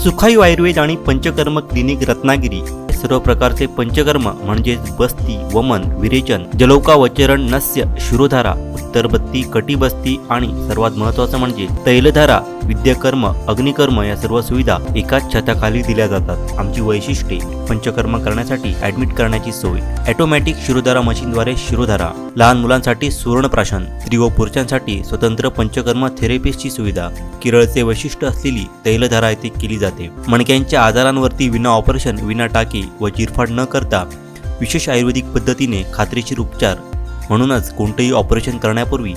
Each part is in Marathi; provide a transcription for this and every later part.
सुखायू आयुर्वेद आणि पंचकर्म क्लिनिक रत्नागिरी. सर्व प्रकारचे पंचकर्म म्हणजेच बस्ती वमन विरेचन जलौका वचरण नस्य शिरोधारा उत्तरबत्ती कटीबस्ती आणि सर्वात महत्त्वाचं म्हणजे तैलधारा विद्याकर्म अग्निकर्म या सर्व सुविधा एकाच छताखाली दिल्या जातात. आमची वैशिष्ट्ये पंचकर्म करण्यासाठी ऍडमिट करण्याची सोय ऑटोमॅटिक शिरोधारा मशीनद्वारे शिरोधारा लहान मुलांसाठी सुवर्णप्राशन स्त्री व पुरुषांसाठी स्वतंत्र पंचकर्म थेरपिस्टची सुविधा केरळचे वैशिष्ट्य असलेली तैलधारा येथे केली जाते. मणक्यांच्या आजारांवरती विना ऑपरेशन विना टाके व चिरफाड न करता विशेष आयुर्वेदिक पद्धतीने खात्रीशीर उपचार म्हणूनच कोणतंही ऑपरेशन करण्यापूर्वी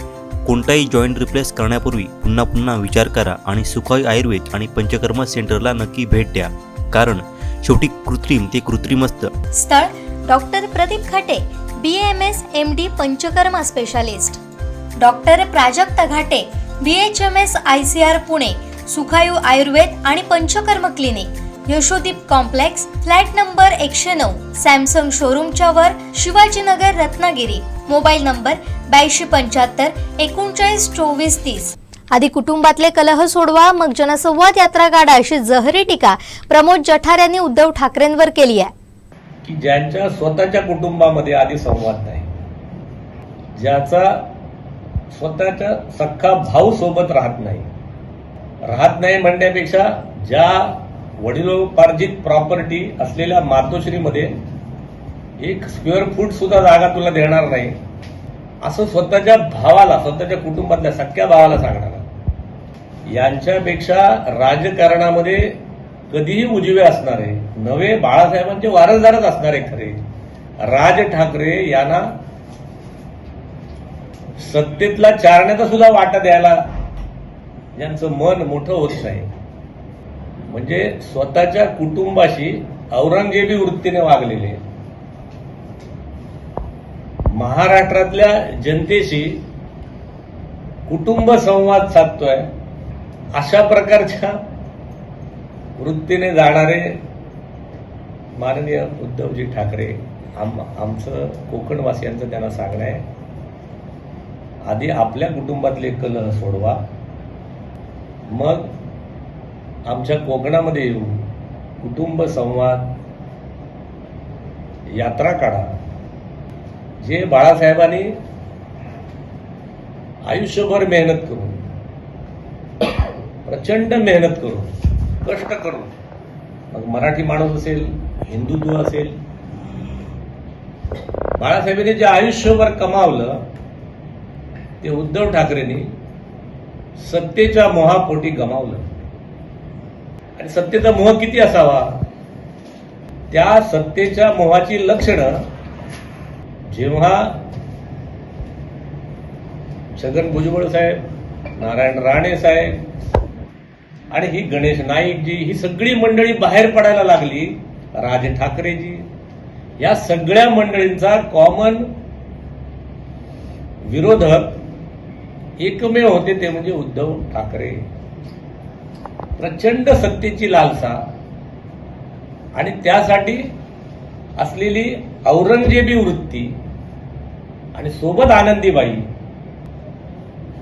कोणताही जॉईंट रिप्लेस करण्यापूर्वी पुन्हा पुन्हा विचार करा आणि सुखाई आयुर्वेद आणि पंचकर्म सेंटरला नक्की भेट द्या. कारण शेवटी कृत्रिम ते कृत्रिम असतं स्थळ doctor Pradeep Ghate B M S M D Panchakarma specialist doctor Prajakt Ghate B H M S I C R Pune Sukhayu Ayurveda आणि Panchakarma clinic. Yashodeep complex flat number एकशे नऊ सॅमसंग शोरूमच्या वर शिवाजीनगर रत्नागिरी. मोबाईल नंबर ब्याऐंशी पंच्याहत्तर एकोणचाळीस चोवीस तीस. आधी कुटुंबातले कलह सोडवा मग जनसंवाद यात्रा काढा अशी जहरी टीका प्रमोद जठार यांनी उद्धव ठाकरेंवर केली आहे. की ज्यांच्या स्वतःच्या कुटुंबामध्ये आधी संवाद नाही ज्याचा स्वतःच्या सख्खा भाऊ सोबत राहत नाही. राहत नाही म्हणण्यापेक्षा ज्या वडिलोपार्जित प्रॉपर्टी असलेल्या मातोश्रीमध्ये एक स्क्वेअर फूट सुद्धा जागा तुला देणार नाही. असं स्वतःच्या भावाला स्वतःच्या कुटुंबातल्या सख्या भावाला सांगणार. यांच्यापेक्षा राजकारणामध्ये कधीही उजवे असणारे नवे बाळासाहेबांचे वारसदारच असणारे खरे राज ठाकरे यांना सत्तेतला चारण्याचा सुद्धा वाटा द्यायला यांचं मन मोठं होत नाही. म्हणजे स्वतःच्या कुटुंबाशी औरंगजेबी वृत्तीने वागलेले महाराष्ट्रातल्या जनतेशी कुटुंब संवाद साधतोय अशा प्रकारच्या वृत्तीने जाणारे माननीय उद्धवजी ठाकरे आम आमचं कोकणवासियांचं त्यांना सांगणं आहे आधी आपल्या कुटुंबातले कलह सोडवा मग आमच्या कोकणामध्ये येऊन कुटुंब संवाद यात्रा काढा. जे बाळासाहेबांनी आयुष्यभर मेहनत करून प्रचंड मेहनत करून कष्ट करून मग मराठी माणूस असेल हिंदुत्व असेल बाळासाहेबांनी जे आयुष्यभर कमावलं ते उद्धव ठाकरेंनी सत्तेच्या मोहापोटी गमावलं. आणि सत्तेचा मोह किती असावा? त्या सत्तेच्या मोहाची लक्षणं जेव्हा छगन भुजबळ साहेब नारायण राणे साहेब आणि ही गणेश नाईकजी ही सगळी मंडळी बाहेर पडायला लागली राज ठाकरेजी या सगळ्या मंडळींचा कॉमन विरोधक एकमेव होते ते म्हणजे उद्धव ठाकरे. प्रचंड सत्तेची लालसा आणि त्यासाठी असलेली औरंगजेबी वृत्ती आणि सोबत आनंदीबाई.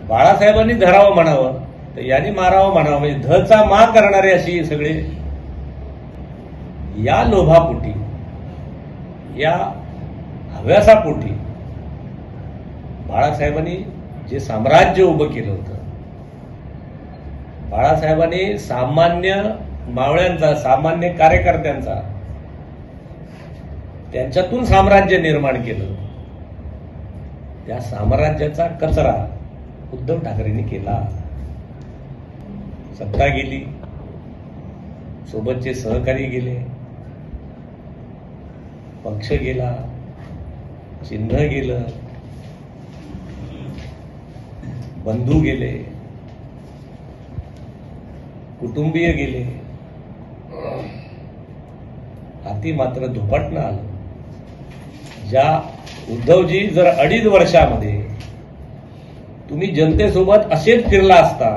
बाळासाहेबांनी धरावं म्हणावं तर यांनी मारावं म्हणावं म्हणजे धचा मा करणारे अशी सगळे या लोभापोटी या हव्यासापोटी बाळासाहेबांनी जे साम्राज्य उभं केलं होतं बाळासाहेबांनी सामान्य मावळ्यांचा सामान्य कार्यकर्त्यांचा त्यांच्यातून साम्राज्य निर्माण केलं. त्या साम्राज्याचा कचरा उद्धव ठाकरेंनी केला. सत्ता गेली. सोबतचे सहकारी गेले. पक्ष गेला. चिन्ह गेलं. बंधू गेले. कुटुंबीय गेले. हाती मात्र धुपटणं आलं. ज्या उद्धवजी जर अडीच वर्षामध्ये तुम्ही जनतेसोबत असेच फिरला असता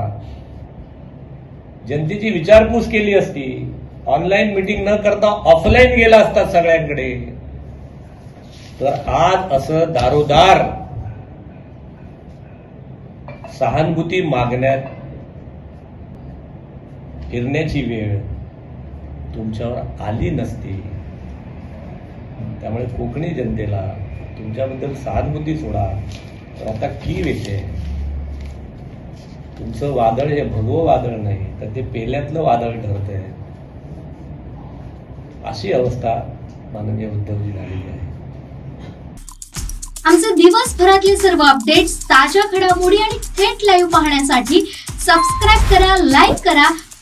जनतेची विचारपूस केली असती ऑनलाईन मिटिंग न करता ऑफलाईन गेला असता सगळ्यांकडे तर आज असं दारोदार सहानुभूती मागण्यात फिरण्याची वेळ तुमच्यावर आली नसती. त्यामुळे कोकणी जनतेला तुमच्याबद्दल सहानुभूती सोडा. तर आता की येते. तुमचं वादळ हे भगवं वादळ नाही तर ते पेल्यातलं वादळ ठरतंय. अशी अवस्था माननीय उद्धवजी झालेली आहे. आमचे दिवसभरातले सर्व अपडेट्स ताज्या घडामोडी आणि थेट लाईव्ह पाहण्यासाठी सबस्क्राईब करा लाईक करा